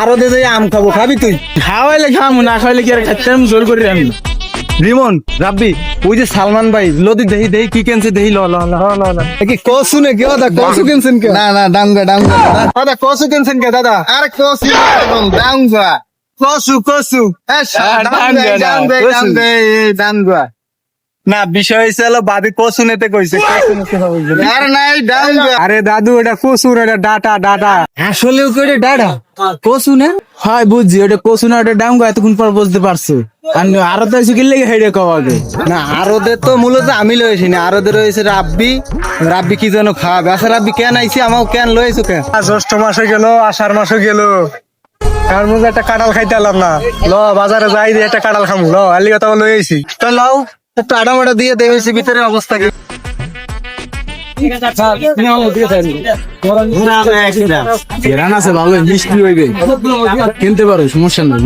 আরও দে যাই আম খাব খাবি তুই? খাওয়াইলে খামু না খাওয়াইলে কি আর আমি জোর করি আমি। রিমন রাব্বি ওই যে সালমান ভাই লদি দেহি দেহি কি কেনছে দেহি ল ল ল ল ল কি কসু নে কেউ দা কসু কেনছেন কে? না না ডাঙ্গা ডাঙ্গা দাদা। কসু কেনছেন কে দাদা? আরে কসু ডাঙ্গা কসু কসু এ ডাঙ্গা কসু। ডাঙ্গা না বিষয় হয়েছে হলো ভাবি কসু কইছে আরে নাই ডাঙ্গা আরে দাদু এটা কসু এটা ডাটা ডাটা। আসলেও করে ডাটা? কসু না? হয় বুঝছি ওটা ওটা ডাম এতক্ষণ পর বুঝতে পারছ। আর আরও তো এসে কিনলে হেডে কও আগে। না আরোদের তো মূলত আমি লয়েছি না আরোদের রয়েছে রাব্বি। রাব্বি কি যেন খাওয়াবে আচ্ছা রাব্বি কেন আইছি? আমাকে কেন লয়েছো কেন? জ্যৈষ্ঠ মাসে গেল আষাঢ় মাসে গেল। তার মধ্যে একটা কাঁঠাল খাইতে আলাম না? ল বাজারে যাই দিয়ে একটা কাঁঠাল খামু। ল আলি কথা লয়ে আইছি। তো লাও। একটু আডামাডা দিয়ে দেখেছি ভিতরে অবস্থা কি? রান আছে ভালো মিষ্টি হইবে। কিনতে পারো সমস্যা নেই